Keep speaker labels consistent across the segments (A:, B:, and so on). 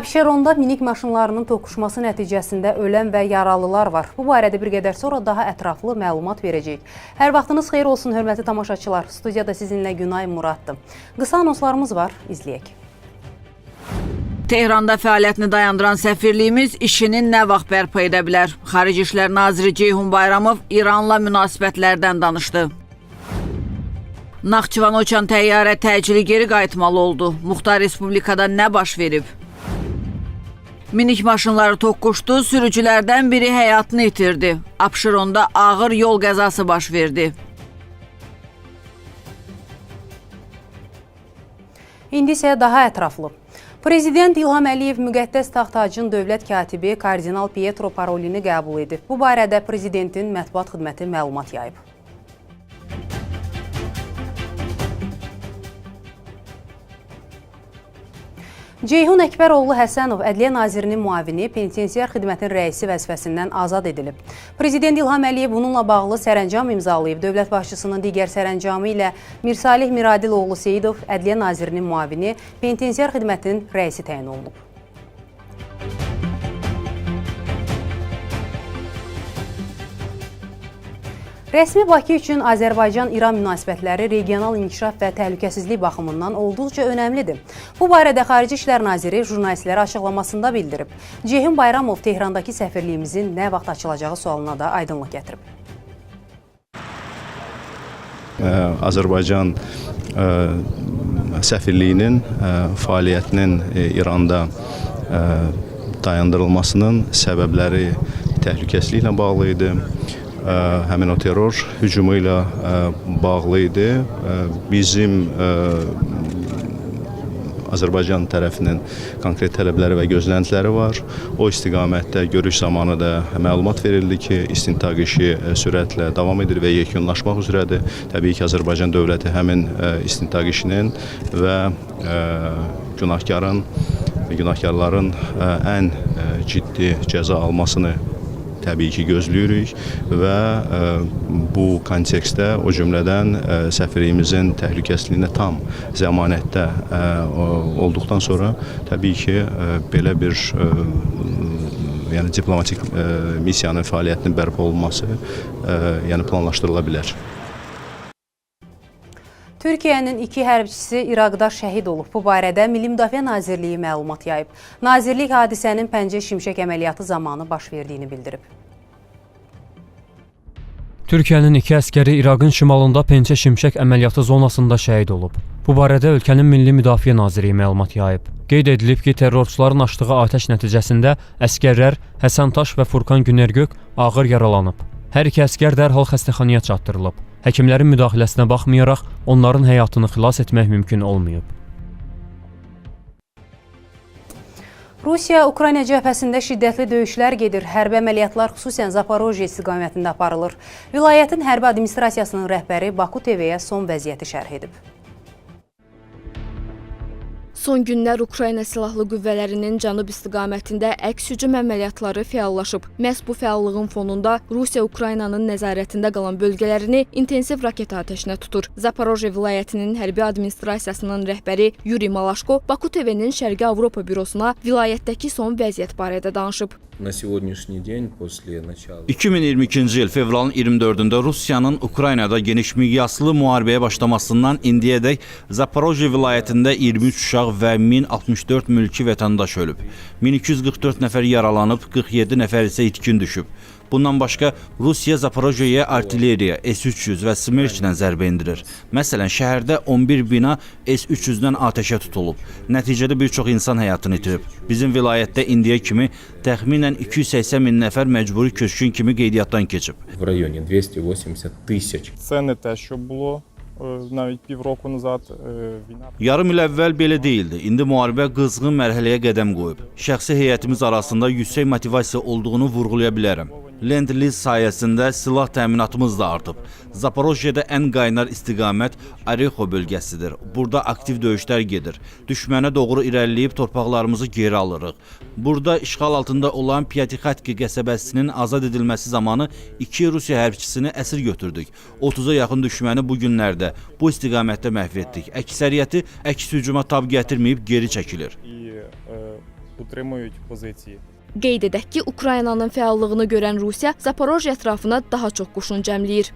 A: Abşeronda minik maşınlarının toqquşması nəticəsində ölən və yaralılar var. Bu barədə bir qədər sonra daha ətraflı məlumat verəcəyik. Hər vaxtınız xeyir olsun, hörmətli tamaşaçılar. Studiyada sizinlə Günay Muraddır. Qısa anonslarımız var, izləyək.
B: Tehranda fəaliyyətini dayandıran səfirliyimiz işini nə vaxt bərpa edə bilər? Xarici İşlər naziri Ceyhun Bayramov İranla münasibətlərdən danışdı. Naxçıvana uçan təyyarə təcili geri qayıtmalı oldu. Muxtar Respublikada nə baş verib? Minik maşınları toqquşdu, sürücülərdən biri həyatını itirdi. Abşeronda ağır yol qəzası baş verdi.
A: İndi isə daha ətraflı. Prezident İlham Əliyev müqəddəs taxtacın dövlət katibi kardinal Pietro Parolini qəbul edib. Bu barədə prezidentin mətbuat xidməti məlumat yayıb. Ceyhun Əkbəroğlu Həsənov Ədliyyə Nazirinin müavini, penitensiar xidmətin rəisi vəzifəsindən azad edilib. Prezident İlham Əliyev bununla bağlı sərəncam imzalayıb. Dövlət başçısının digər sərəncamı ilə Mirsalih Miradiloğlu Seyidov Ədliyyə Nazirinin müavini, penitensiar xidmətin rəisi təyin olunub. Rəsmi Bakı üçün Azərbaycan-İran münasibətləri regional inkişaf və təhlükəsizlik baxımından olduqca önəmlidir. Bu barədə Xarici İşlər Naziri jurnalistlərə açıqlamasında bildirib. Ceyhun Bayramov Tehrandakı səfirliyimizin nə vaxt açılacağı sualına da aydınlıq gətirib.
C: Azərbaycan səfirliyinin fəaliyyətinin ə, İranda dayandırılmasının səbəbləri təhlükəsizliklə bağlı idi. Ə, Həmin o terror hücumu ilə ə, bağlı idi. Ə, Bizim ə, Azərbaycan tərəfinin konkret tələbləri və gözləntiləri var. O istiqamətdə görüş zamanı da məlumat verildi ki, istintaq işi sürətlə davam edir və yekunlaşmaq üzrədir. Təbii ki, Azərbaycan dövləti həmin istintaq işinin və günahkarın günahkarların ən ciddi cəza almasını təbii ki gözləyirik və ə, bu kontekstdə o cümlədən ə, səfirliyimizin təhlükəsizliyinə tam zəmanətdə o- olduqdan sonra təbii ki belə bir yəni diplomatik ə, missiyanın fəaliyyətinin bərpa olunması yəni planlaşdırıla bilər.
A: Türkiyənin iki hərbçisi İraqda şəhid olub. Bu barədə Milli Müdafiə Nazirliyi məlumat yayıb. Nazirlik hadisənin Pəncə Şimşək əməliyyatı zamanı baş verdiyini bildirib.
D: Türkiyənin iki əskəri İraqın şimalında Pençə Şimşək əməliyyatı zonasında şəhid olub. Bu barədə ölkənin Milli Müdafiə Nazirliyi məlumat yayıb. Qeyd edilib ki, terrorçuların açdığı atəş nəticəsində əskərlər Həsən Taş və Furkan Günergök ağır yaralanıb. Hər iki əskər dərhal xəstəxanaya çatdırılıb. Həkimlərin müdaxiləsinə baxmayaraq onların həyatını xilas etmək mümkün olmayıb.
A: Rusiya Ukrayna cəbhəsində şiddətli döyüşlər gedir. Hərbi əməliyyatlar xüsusən Zaporojye istiqamətində aparılır. Vilayətin hərbi administrasiyasının rəhbəri Baku TV-yə son vəziyyəti şərh edib.
E: Son günlər Ukrayna silahlı qüvvələrinin cənub istiqamətində əks hücum əməliyyatları fəallaşıb. Məhz bu fəallığın fonunda Rusiya Ukraynanın nəzarətində qalan bölgələrini intensiv raket atəşinə tutur. Zaporojye vilayətinin hərbi administrasiyasının rəhbəri Yuri Malaşko Baku TV-nin Şərqi Avropa bürosuna vilayətdəki son vəziyyət barədə danışıb.
F: 2022 yıl fevralın 24-də Rusiyanın Ukraynada geniş miqyaslı müharibəyə başlamasından indiyədək Zaporojye vilayətində 23 uşaq və 1064 mülki vətəndaş ölüb. 1244 nəfər yaralanıb, 47 nəfər isə itkin düşüb. Bundan başqa Rusiya Zaporojyeyə artilleriya, S-300 və Smerçlə zərbə endirir. Məsələn, şəhərdə 11 bina S-300-dən atəşə tutulub. Nəticədə bir çox insan həyatını itirib. Bizim vilayətdə indiyə kimi təxminən 280 min nəfər məcburi köçkün kimi qeydiyyatdan keçib.
G: в районе 280 тысяч.
H: Це не те, що було е, навіть півроку назад. Е, Війна
F: Yarım il əvvəl belə değildi. İndi müharibə qızğın mərhələyə qədəm qoyub. Şəxsi heyətimiz arasında yüksək motivasiya olduğunu vurğulaya bilərəm. Lend-Lease sayəsində silah təminatımız da artıb. Zaporojyedə ən qaynar istiqamət Orexo bölgəsidir. Burada aktiv döyüşlər gedir. Düşmənə doğru irəliləyib torpaqlarımızı geri alırıq. Burada işğal altında olan Pyatikhatki qəsəbəsinin azad edilməsi zamanı iki Rusiya hərbçisini əsir götürdük. 30-a yaxın düşməni bu günlərdə bu istiqamətdə məhv etdik. Əksəriyyəti əks hücuma tab gətirməyib geri çəkilir.
H: і е, утримують позиції.
E: Qeyd edək ki, Ukraynanın fəallığını görən Rusiya Zaporojye ətrafına daha çox qoşun cəmləyir.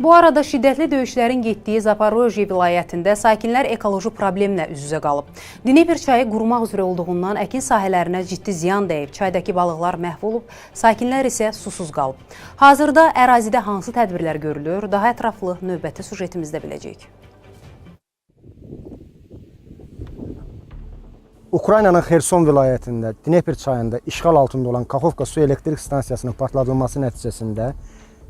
A: Bu arada şiddətli döyüşlərin getdiyi Zaporojye vilayətində sakinlər ekoloji problemlə üz-üzə qalıb. Dnepr çayı qurumaq üzrə olduğundan əkin sahələrinə ciddi ziyan dəyib, çaydakı balıqlar məhv olub, sakinlər isə susuz qalıb. Hazırda ərazidə hansı tədbirlər görülür? Daha ətraflı növbəti sujetimizdə biləcəyik.
I: Ukraynanın Xerson vilayətində Dnepr çayında işğal altında olan Kaxovka su elektrik stansiyasının partladılması nəticəsində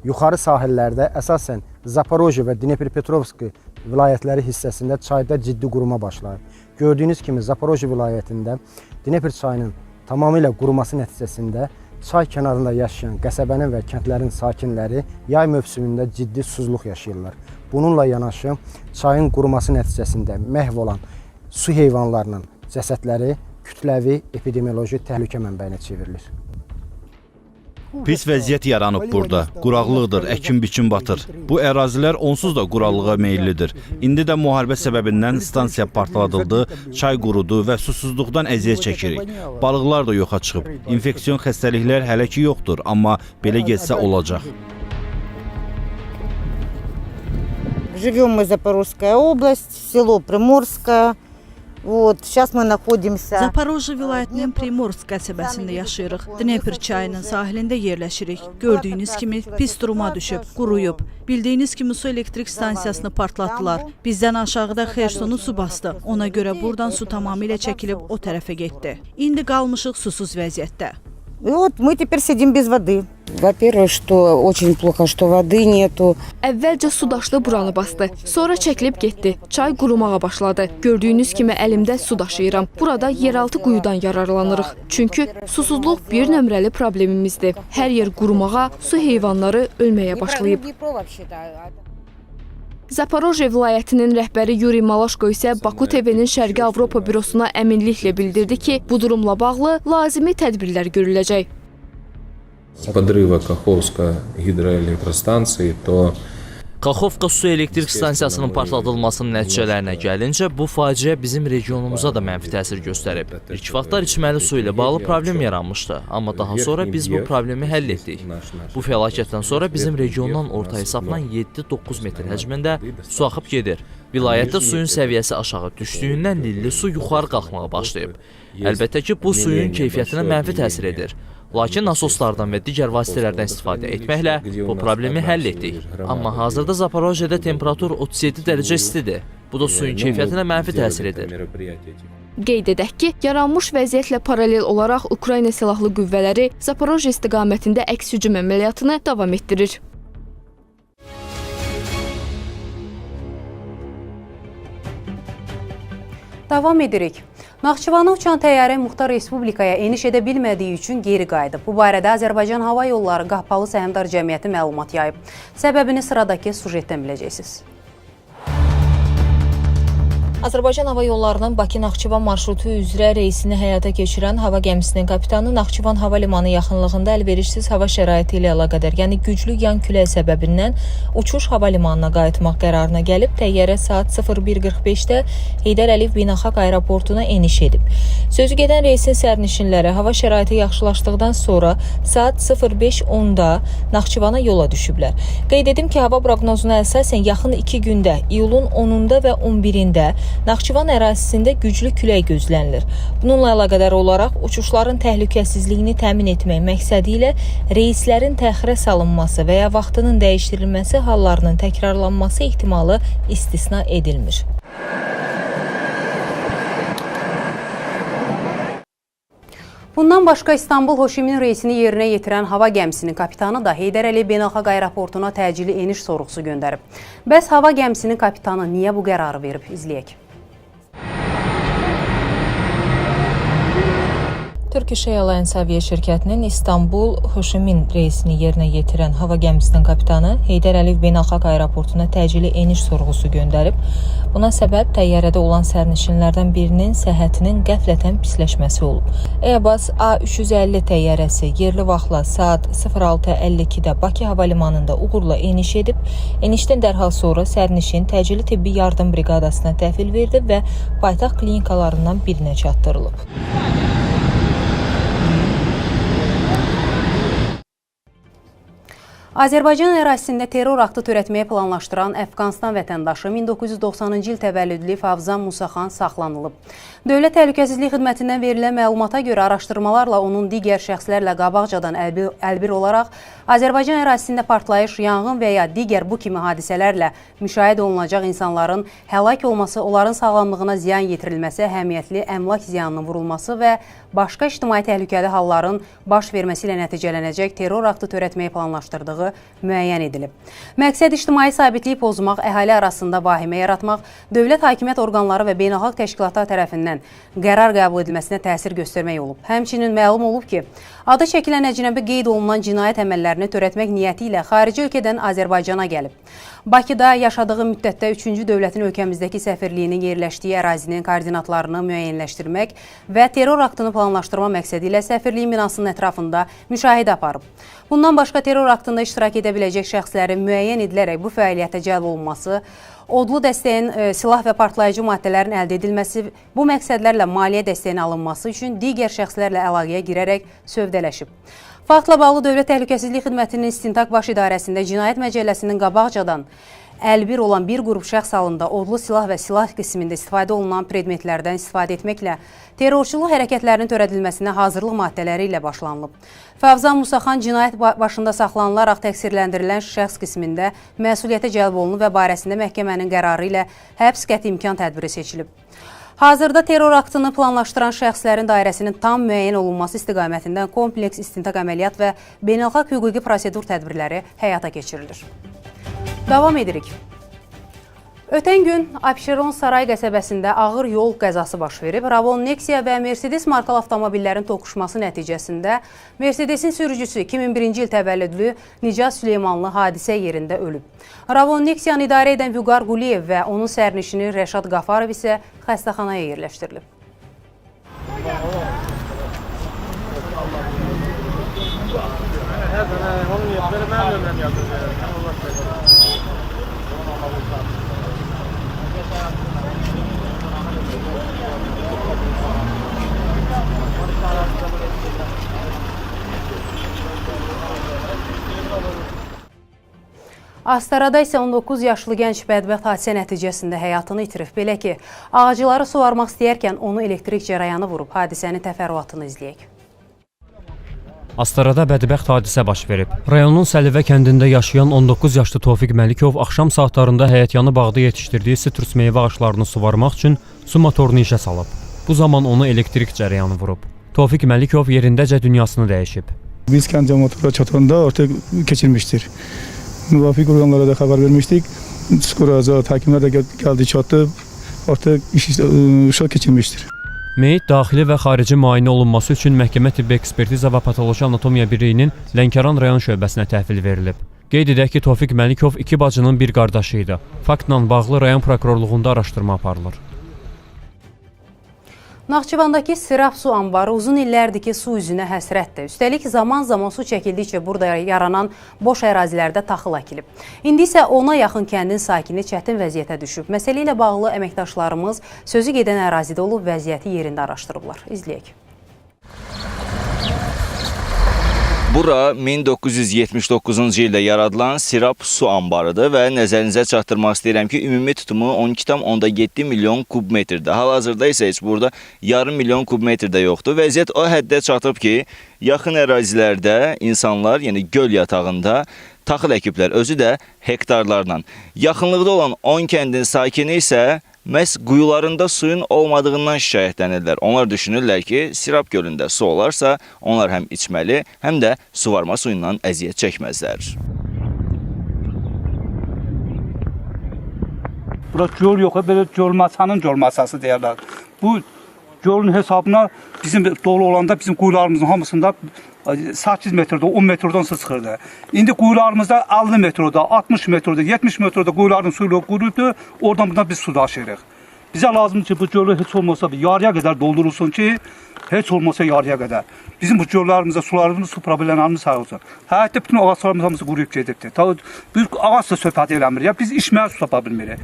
I: yuxarı sahillərdə əsasən Zaporojye və Dnepropetrovsk vilayətləri hissəsində çayda ciddi quruma başlayıb. Gördüyünüz kimi Zaporojye vilayətində Dnepr çayının tamamilə quruması nəticəsində çay kənarında yaşayan qəsəbənin və kəndlərin sakinləri yay mövsümündə ciddi susuzluq yaşayırlar. Bununla yanaşı çayın quruması nəticəsində məhv olan su heyvanlarının cəsədləri kütləvi epidemioloji təhlükə mənbəyinə çevrilir.
F: Pis vəziyyət yaranıb burada. Quraqlıqdır, əkin-biçin batır. Bu ərazilər onsuz da quraqlığa meyillidir. İndi də müharibə səbəbindən stansiya partladıldı, çay qurudu və susuzluqdan əziyyət çəkirik. Balıqlar da yoxa çıxıb. İnfeksion xəstəliklər hələ ki yoxdur, amma belə getsə olacaq.
J: Живем мы Запорожская область, село Приморское. Вот, сейчас мы находимся...
K: Zaporojye vilayətinin Primorsk qəsəbəsində yaşayırıq. Dnepr çayının sahilində yerləşirik. Gördüyünüz kimi pis duruma düşüb, quruyub. Bildiyiniz kimi su elektrik stansiyasını partlatdılar. Bizdən aşağıda Xersonu su bastı. Ona görə buradan su tamamilə çəkilib o tərəfə getdi. İndi qalmışıq susuz vəziyyətdə.
J: И вот мы теперь сидим без воды. Во-первых, что очень плохо, что воды нету.
E: Əvvəlcə su daşlı buranı bastı. Sonra çəkilib getdi. Çay qurumağa başladı. Gördüyünüz kimi əlimdə su daşıyıram. Burada yeraltı quyudan yararlanırıq. Çünki susuzluq bir nömrəli problemimizdir. Hər yer qurumağa, su heyvanları ölməyə başlayıb.
J: Днепро вообще-то.
E: Zaporojye vilayətinin rəhbəri Yuri Malaşko isə Baku TV-nin Şərqi Avropa bürosuna əminliklə bildirdi ki, bu durumla bağlı lazımi tədbirlər görüləcək.
G: Подрыва Каховской гидроэлектростанции, то
L: Kaxovka su elektrik stansiyasının partladılmasının nəticələrinə gəlincə, bu faciə bizim regionumuza da mənfi təsir göstərib. İlk vaxtlar içməli su ilə bağlı problem yaranmışdı, amma daha sonra biz bu problemi həll etdik. Bu fəlakətdən sonra bizim regiondan orta hesabla 7-9 metr həcmində su axıb gedir. Vilayətdə suyun səviyyəsi aşağı düşdüyündən lilli su yuxarı qalxmağa başlayıb. Əlbəttə ki, bu suyun keyfiyyətinə mənfi təsir edir. Lakin nasoslardan və digər vasitələrdən istifadə etməklə bu problemi həll etdik. Amma hazırda Zaporojyedə temperatur 37 dərəcə istidir. Bu da suyun keyfiyyətinə mənfi təsir edir.
E: Qeyd edək ki, yaranmış vəziyyətlə paralel olaraq Ukrayna silahlı qüvvələri Zaporojye istiqamətində əks hücum əməliyyatını davam etdirir.
A: Davam edirik. Naxçıvana uçan təyyarə Muxtar Respublikaya eniş edə bilmədiyi üçün geri qayıdıb. Bu barədə Azərbaycan Hava Yolları Qahpalı Səhmdar Cəmiyyəti məlumat yayıb. Səbəbini sıradakı sujetdən biləcəksiniz.
M: Azərbaycan Hava Yollarının Bakı-Naxçıvan marşrutu üzrə reysini həyata keçirən hava gəmisinin kapitanı Naxçıvan hava limanı yaxınlığında əlverişsiz hava şəraiti ilə əlaqədar, yəni güclü yan külək səbəbindən uçuş hava limanına qayıtmaq qərarına gəlib, təyyarə saat 01:45-də Heydər Əliyev Beynəlxalq aeroportuna eniş edib. Sözü gedən reysin sərnişinləri hava şəraiti yaxşılaşdıqdan sonra saat 05:10-da Naxçıvana yola düşüblər. Qeyd edim ki, hava proqnozuna əsasən yaxın 2 gündə iyulun 10-da və 11-də Naxçıvan ərazisində güclü külək gözlənilir. Bununla əlaqədar olaraq uçuşların təhlükəsizliyini təmin etmək məqsədi ilə reyslərin təxirə salınması və ya vaxtının dəyişdirilməsi hallarının təkrarlanması ehtimalı istisna edilmir.
A: Bundan başqa İstanbul Hoşimin reysini yerinə yetirən hava gəmisinin kapitanı da Heydər Əliyev Beynəlxalq Aeroportuna təcili eniş sorğusu göndərib. Bəs hava gəmisinin kapitanı niyə bu qərarı verib? İzləyək.
M: Turkish Airlines aviya şirkətinin İstanbul Hoşimin reysini yerinə yetirən hava gəmisinin kapitanı Heydər Əliyev Beynəlxalq Aeroportuna təcili eniş sorğusu göndərib. Buna səbəb təyyarədə olan sərnişinlərdən birinin səhhətinin qəflətən pisləşməsi olub. Airbus A350 təyyarəsi yerli vaxtla saat 06:52-də Bakı hava limanında uğurla eniş edib. Enişdən dərhal sonra sərnişin təcili tibbi yardım briqadasına təhvil verilib və paytaxt klinikalarından birinə çatdırılıb.
A: Azərbaycan ərazisində terror aktı törətməyə planlaşdıran Əfqanistan vətəndaşı 1990-cı il təvəllüdlü Favzan Musaxan saxlanılıb. Dövlət Təhlükəsizlik Xidmətindən verilən məlumata görə araşdırmalarla onun digər şəxslərlə qabaqcadan əlbir, olaraq Azərbaycan ərazisində partlayış, yanğın və ya digər bu kimi hadisələrlə müşahidə olunacaq insanların həlak olması, onların sağlamlığına ziyan yetirilməsi, əhəmiyyətli əmlak ziyanının vurulması və başqa ictimai təhlükəli halların baş verməsi ilə nəticələnəcək terror aktı törətməyi planlaşdırdığı müəyyən edilib. Məqsəd ictimai sabitliyi pozmaq, əhali arasında vahimə yaratmaq, dövlət hakimiyyət orqanları və beynəlxalq təşkilatlar tərəfindən qərar qəbul edilməsinə təsir göstərmək olub. Həmçinin məlum olub ki, adı çəkilən əcnəbi qeyd olunan cinayət əməllərini törətmək niyyəti ilə xarici ölkədən Azərbaycana gəlib. Bakıda yaşadığı müddətdə 3-cü dövlətin ölkəmizdəki səfirliyinin yerləşdiyi ərazinin koordinatlarını müəyyənləşdirmək və terror aktını planlaşdırma məqsədi ilə səfirliyin binasının ətrafında müşahidə aparıb. Bundan başqa terror aktında iştirak edə biləcək şəxslərin müəyyən edilərək bu fəaliyyətə cəlb olunması, odlu dəstəyin e, silah və partlayıcı maddələrin əldə edilməsi, bu məqsədlərlə maliyyə dəstəyin alınması üçün digər şəxslərlə əlaqəyə girərək sövdələşib. Faktla bağlı Dövlət Təhlükəsizlik Xidmətinin İstintaq Baş İdarəsində Cinayət Məcəlləsinin qabaqcadan əlbir olan bir qrup şəxs halında odlu silah və silah qismində istifadə olunan predmetlərdən istifadə etməklə terrorçuluq hərəkətlərinin törədilməsinə hazırlıq maddələri ilə başlanılıb. Fəvzan Musaxan cinayət başında saxlanılaraq təqsirləndirilən şəxs qismində məsuliyyətə cəlb olunub və barəsində məhkəmənin qərarı ilə həbs qəti imkan tədbiri seçilib. Hazırda terror aktını planlaşdıran şəxslərin dairəsinin tam müəyyən olunması istiqamətindən kompleks istintaq əməliyyat və beynəlxalq hüquqi prosedur tədbirləri həyata keçirilir. Davam edirik. Ötən gün Abşeron Saray qəsəbəsində ağır yol qəzası baş verib. Ravon Nexia və Mercedes markalı avtomobillərin toqquşması nəticəsində Mercedesin sürücüsü 2001-ci il təvəllüdlü Nicat Süleymanlı hadisə yerində ölüb. Ravon Nexianı idarə edən Vüqar Quliyev və onun sərnişini Rəşad Qafarov isə xəstəxanaya yerləşdirilib. Astarada isə 19 yaşlı gənc bədbəxt hadisə nəticəsində həyatını itirib. Belə ki, ağacları suvarmaq istəyərkən onu elektrik cərəyanı vurub. Hadisənin təfərrüatını izləyək.
D: Astarada bədbəxt hadisə baş verib. Rayonun Səlivə kəndində yaşayan 19 yaşlı Tofiq Məlikov axşam saatlarında həyətyanı bağda yetişdirdiyi sitrus meyvə ağaclarını suvarmaq üçün su motorunu işə salıb. Bu zaman onu elektrik cərəyanı vurub. Tofiq Məlikov yerindəcə dünyasını dəyişib.
N: Biz kənd cəmiyyətinə çatanda artıq keçirmişdir. Müvafiq orqanlara da xəbər vermişdik. Skorazat, həkimlər də gəl- gəldi çatdı. Artıq iş uşaq keçirmişdir.
D: Meyit daxili və xarici müayinə olunması üçün məhkəmə tibbi ekspertiza və patoloji anatomiya birliyinin Lənkəran rayon şöbəsinə təhvil verilib. Qeyd edək ki, Tofiq Məlikov iki bacının bir qardaşı idi. Faktla bağlı rayon prokurorluğunda araşdırma aparılır.
A: Naxçıvandakı Siraf su anbarı uzun illərdir ki, su üzünə həsrətdir. Üstəlik zaman-zaman su çəkildikcə burada yaranan boş ərazilərdə taxıl əkilib. İndi isə ona yaxın kəndin sakini çətin vəziyyətə düşüb. Məsələ ilə bağlı əməkdaşlarımız sözü gedən ərazidə olub vəziyyəti yerində araşdırıblar. İzləyək.
O: Bura 1979-cu ildə yaradılan Sirap su anbarıdır və nəzərinizə çatdırmaq istəyirəm ki, ümumi tutumu 12,7 milyon kub metrdir. Hal-hazırda isə heç burada yarım milyon kub metr də yoxdur. Vəziyyət o həddə çatıb ki, yaxın ərazilərdə insanlar, yəni göl yatağında taxıl əkiblər, özü də hektarlarla. Yaxınlıqda olan 10 kəndin sakini isə məhz quyularında suyun olmadığından şikayətlənirlər. Onlar düşünürlər ki, Sirab gölündə su olarsa, onlar həm içməli, həm də suvarma suyundan əziyyət çəkməzlər.
P: Bura göl yox, belə göl masanın göl masası deyirlər. Bu Gölün hesabına bizim dolu olanda bizim quyularımızın hamısında 8 metrdə, 10 metrdən su çıxırdı. İndi quyularımızda 50 metrdə, 60 metrdə, 70 metrdə quyuların suyu quruyubdu. Oradan buradan biz su daşıyırıq. Bizə lazımdır ki, bu gölü heç olmasa bir yarıya qədər doldurulsun ki, heç olmasa yarıya qədər. Bizim bu göllərimizdə sularımız, su problemlərimiz həll olsun. Həyətdə bütün ağaclarımız hamısı quruyub gedibdi. Ta bir ağac da söhbət eləmir. Ya biz içməyə su tapa bilmirik.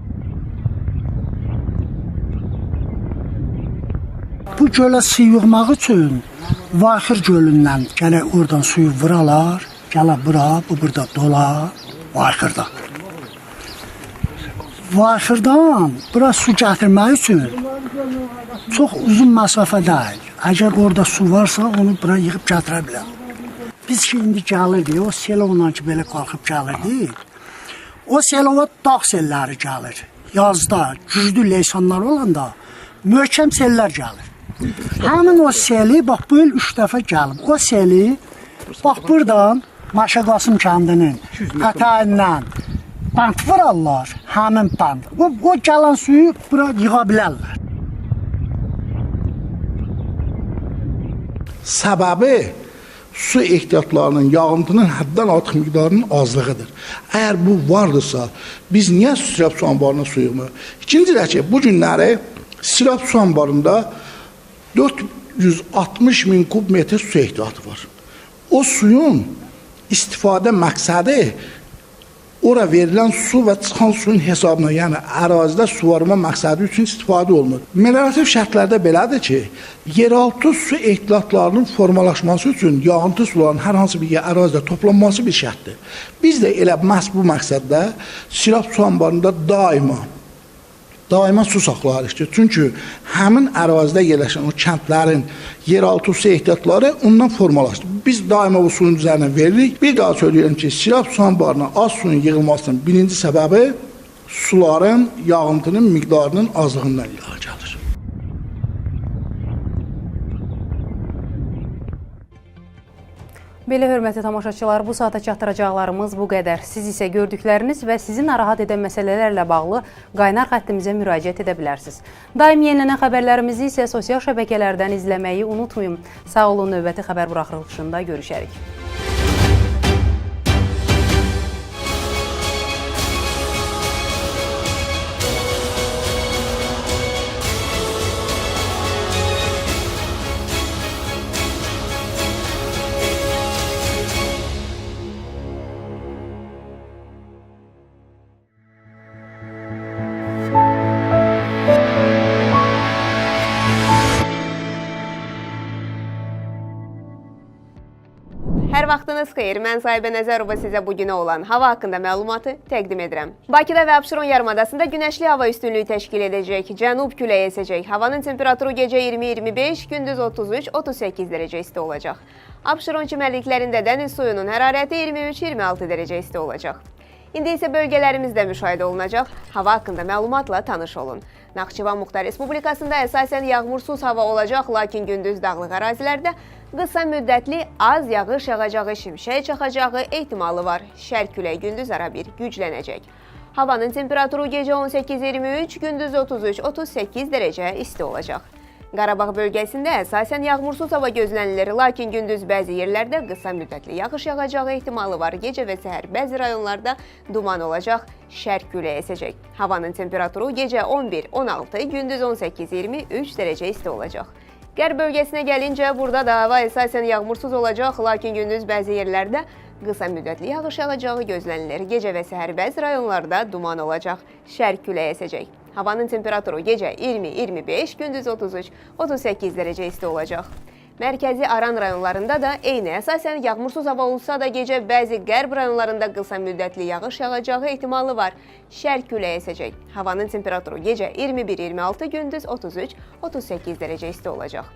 Q: Bu gölə su yığmaq üçün Vaxır gölündən gələk oradan suyu vuralar, gələ bura, bu burada dolar, Vaxırda. Vaxırdan bura su gətirmək üçün çox uzun məsafə deyil. Əgər orada su varsa, onu bura yığıb gətirə bilər. Biz ki indi o selovla ki belə qalxıb gəlirdik. O selova dağ selləri gəlir. Yazda güclü leysanlar olanda möhkəm sellər gəlir. Həmin o seli bax bu il 3 dəfə gəlib. O seli bax burdan Maşa Qasım kəndinin pətəyindən bant vurarlar, həmin bant. O, o gələn suyu bura yığa bilərlər.
R: Səbəbi su ehtiyatlarının yağıntının həddən artıq miqdarının azlığıdır. Əgər bu vardırsa, biz niyə sirab su anbarına su yığmır? İkinci rəki, bu günləri sirab su anbarında 460 min kub metr su ehtiyatı var. O suyun istifadə məqsədi ora verilən su və çıxan suyun hesabına, yəni ərazidə suvarma məqsədi üçün istifadə olunur. Meliorativ şərtlərdə belədir ki, yeraltı su ehtiyatlarının formalaşması üçün yağıntı suların hər hansı bir ərazidə toplanması bir şərtdir. Biz də elə məhz bu məqsəddə Sirab su anbarında daima daima su saxlayırıq ki, çünki həmin ərazidə yerləşən o kəndlərin yeraltı su ehtiyatları ondan formalaşır. Biz daima bu suyun üzərinə veririk. Bir daha söyləyirəm ki, Sirab su anbarına az suyun yığılmasının birinci səbəbi suların, yağıntının miqdarının azlığından irəli gəlir.
A: Belə hörmətli tamaşaçılar, bu saata çatdıracaqlarımız bu qədər. Siz isə gördükləriniz və sizi narahat edən məsələlərlə bağlı qaynar xəttimizə müraciət edə bilərsiniz. Daim yenilənən xəbərlərimizi isə sosial şəbəkələrdən izləməyi unutmayın. Sağ olun, növbəti xəbər buraxılışında görüşərik.
S: Xeyir. Mən Sahibə Nəzərova sizə bu günə olan hava haqqında məlumatı təqdim edirəm. Bakıda və Abşeron yarımadasında günəşli hava üstünlüyü təşkil edəcək. Cənub küləyi əsəcək. Havanın temperaturu gecə 20-25, gündüz 33-38 dərəcə isti olacaq. Abşeron çimərliklərində dəniz suyunun hərarəti 23-26 dərəcə isti olacaq. İndi isə bölgələrimizdə müşahidə olunacaq hava haqqında məlumatla tanış olun. Naxçıvan Muxtar Respublikasında əsasən yağmursuz hava olacaq, lakin gündüz dağlıq ərazilərdə qısa müddətli az yağış yağacağı, şimşək çaxacağı ehtimalı var. Şərq küləyi gündüz ara bir güclənəcək. Havanın temperaturu gecə 18-23, gündüz 33-38 dərəcə isti olacaq. Qarabağ bölgəsində əsasən yağmursuz hava gözlənilir, lakin gündüz bəzi yerlərdə qısa müddətli yağış yağacağı ehtimalı var. Gecə və səhər bəzi rayonlarda duman olacaq, şərq küləyi əsəcək. Havanın temperaturu gecə 11-16, gündüz 18-23 dərəcə isti olacaq. Qərb bölgəsinə gəlincə, burada da hava əsasən yağmursuz olacaq, lakin gündüz bəzi yerlərdə qısa müddətli yağış yağacağı gözlənilir. Gecə və səhər bəzi rayonlarda duman olacaq, şərq küləyi əsəcək. Havanın temperaturu gecə 20-25, gündüz 33-38 dərəcə isti olacaq. Mərkəzi Aran rayonlarında da eyni əsasən yağmursuz hava olsa da gecə bəzi qərb rayonlarında qısa müddətli yağış yağacağı ehtimalı var. Şərq küləyi əsəcək. Havanın temperaturu gecə 21-26, gündüz 33-38 dərəcə isti olacaq.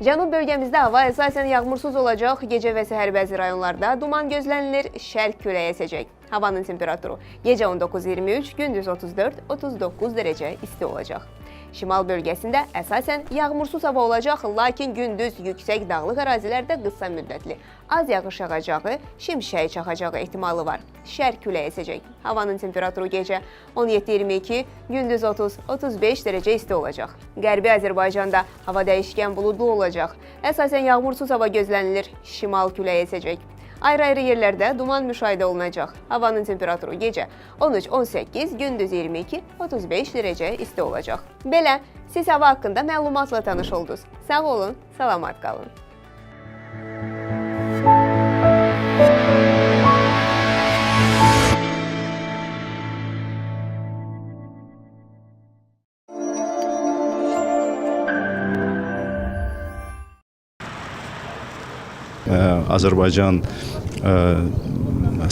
S: Cənub bölgəmizdə hava əsasən yağmursuz olacaq. Gecə və səhər bəzi rayonlarda duman gözlənilir. Şərq küləyi əsəcək. Havanın temperaturu gecə 19-23, gündüz 34-39 dərəcə isti olacaq. Şimal bölgəsində əsasən yağmursuz hava olacaq, lakin gündüz yüksək dağlıq ərazilərdə qısa müddətli az yağış yağacağı, şimşək çaxacağı ehtimalı var. Şərq küləyi əsəcək. Havanın temperaturu gecə 17-22, gündüz 30-35 dərəcə isti olacaq. Qərbi Azərbaycanda hava dəyişkən buludlu olacaq. Əsasən yağmursuz hava gözlənilir. Şimal küləyi əsəcək. Ayrı-ayrı yerlərdə duman müşahidə olunacaq. Havanın temperaturu gecə 13-18, gündüz 22-35 dərəcə isti olacaq. Belə, siz hava haqqında məlumatla tanış oldunuz. Sağ olun, salamat qalın.
C: Azərbaycan ə,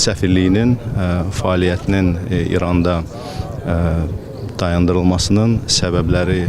C: səfirliyinin ə, fəaliyyətinin ə, İranda dayandırılmasının səbəbləri